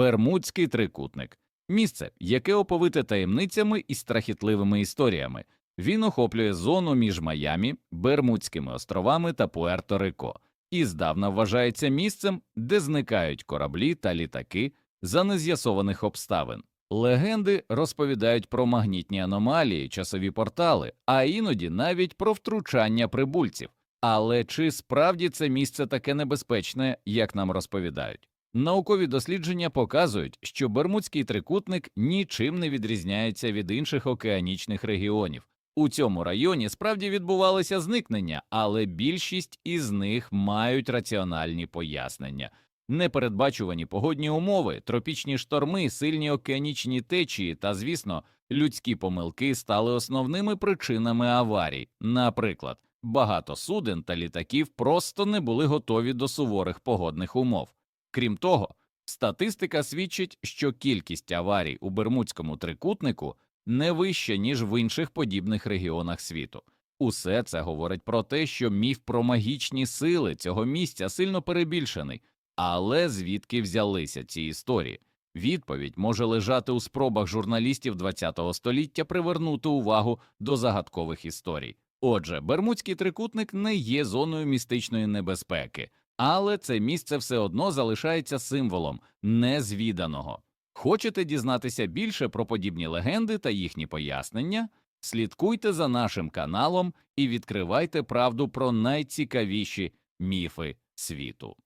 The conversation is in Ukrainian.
Бермудський трикутник місце, яке оповите таємницями і страхітливими історіями. Він охоплює зону між Майамі, Бермудськими островами та Пуерто-Рико і здавна вважається місцем, де зникають кораблі та літаки за нез'ясованих обставин. Легенди розповідають про магнітні аномалії, часові портали, а іноді навіть про втручання прибульців. Але чи справді це місце таке небезпечне, як нам розповідають? Наукові дослідження показують, що Бермудський трикутник нічим не відрізняється від інших океанічних регіонів. У цьому районі справді відбувалися зникнення, але більшість із них мають раціональні пояснення. Непередбачувані погодні умови, тропічні шторми, сильні океанічні течії та, звісно, людські помилки стали основними причинами аварій. Наприклад, багато суден та літаків просто не були готові до суворих погодних умов. Крім того, статистика свідчить, що кількість аварій у Бермудському трикутнику не вища, ніж в інших подібних регіонах світу. Усе це говорить про те, що міф про магічні сили цього місця сильно перебільшений. Але звідки взялися ці історії? Відповідь може лежати у спробах журналістів ХХ століття привернути увагу до загадкових історій. Отже, Бермудський трикутник не є зоною містичної небезпеки, але це місце все одно залишається символом незвіданого. Хочете дізнатися більше про подібні легенди та їхні пояснення? Слідкуйте за нашим каналом і відкривайте правду про найцікавіші міфи світу.